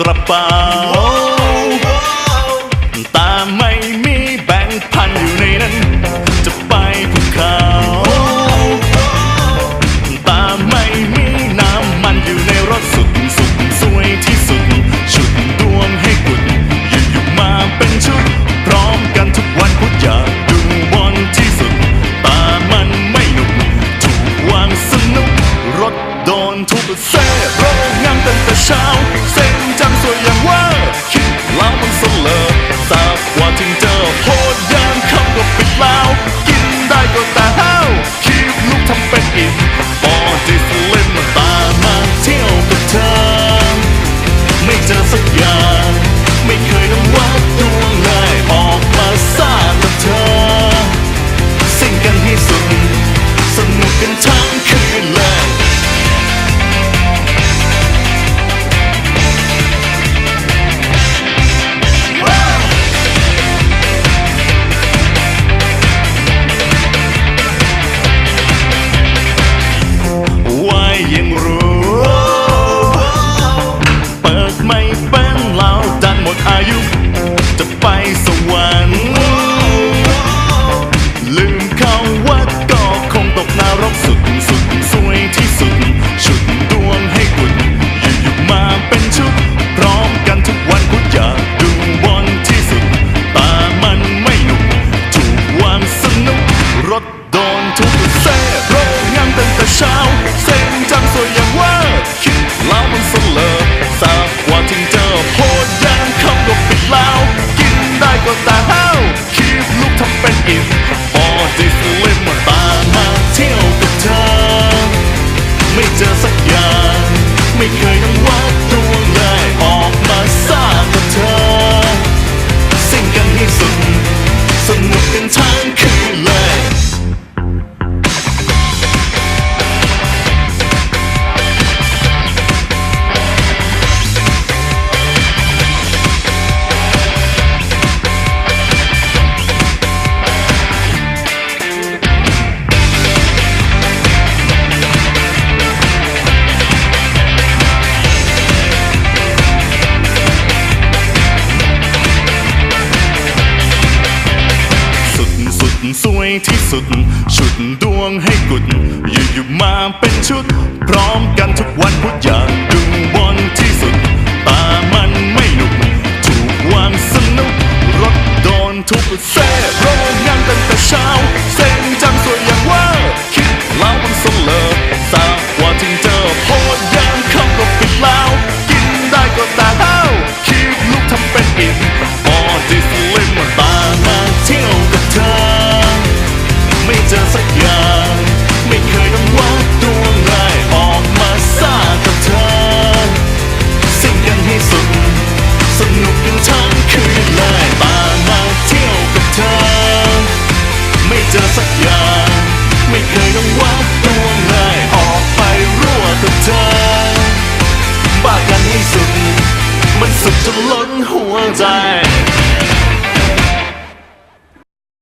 กระเป๋า ตาไม่มีแบงค์พันอยู่ในนั้น จะไปภูเขาตาไม่มีน้ำมันอยู่ในรถสุดสุดสวยที่สุด ชุดดวงให้กุดยู่อยู่มาเป็นชุด พร้อมกันทุกวันพุธอยากดูบอลที่สุด ตามันไม่หนุกถูกวางสนุก รถโดนทุบเซ่รถงามตั้งแต่เช้าเไปสวรรค์ อย่าง ไม่เคยต้องวัด สวยที่สุด ชุดดวงให้กุด อยู่ๆมาเป็นชุด พร้อมกันทุกวันพุธอยากดูบอลที่สุด ตามันไม่หนุก ถูกวางสนุก รถโดนทุกเซ่ร้องงานตั้งแต่เช้า 在